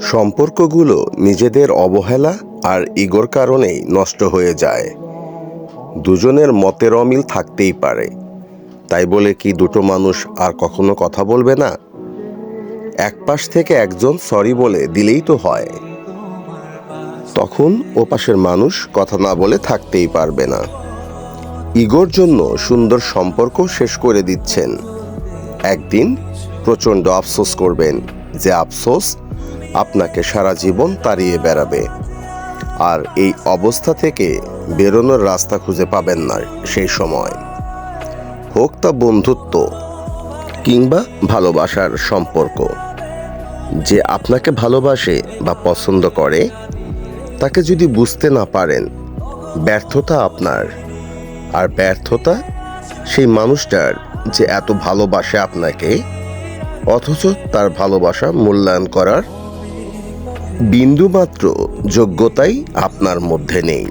সম্পর্কগুলো নিজেদের অবহেলা আর ইগোর কারণেই নষ্ট হয়ে যায়। দুজনের মতের অমিল থাকতেই পারে। তাই বলে কি দুটো মানুষ আর কখনো কথা বলবে না? এক পাশ থেকে একজন সরি বলে দিলেই তো হয়। তখন ও পাশের মানুষ কথা না বলে থাকতেই পারবে না। ইগোর জন্য সুন্দর সম্পর্ক শেষ করে দিচ্ছেন। একদিন প্রচণ্ড আফসোস করবেন যে আফসোস আপনাকে সারা জীবন তাড়িয়ে বেড়াবে। আর এই অবস্থা থেকে বেরোনোর রাস্তা খুঁজে পাবেন না সেই সময়। হোক তা বন্ধুত্ব কিংবা ভালোবাসার সম্পর্ক। যে আপনাকে ভালোবাসে বা পছন্দ করে, তাকে যদি বুঝতে না পারেন, ব্যর্থতা আপনার। আর ব্যর্থতা সেই মানুষটার যে এত ভালোবাসে আপনাকে, অথচ তার ভালোবাসা মূল্যায়ন করার বিন্দুমাত্র যোগ্যতাই আপনার মধ্যে নেই।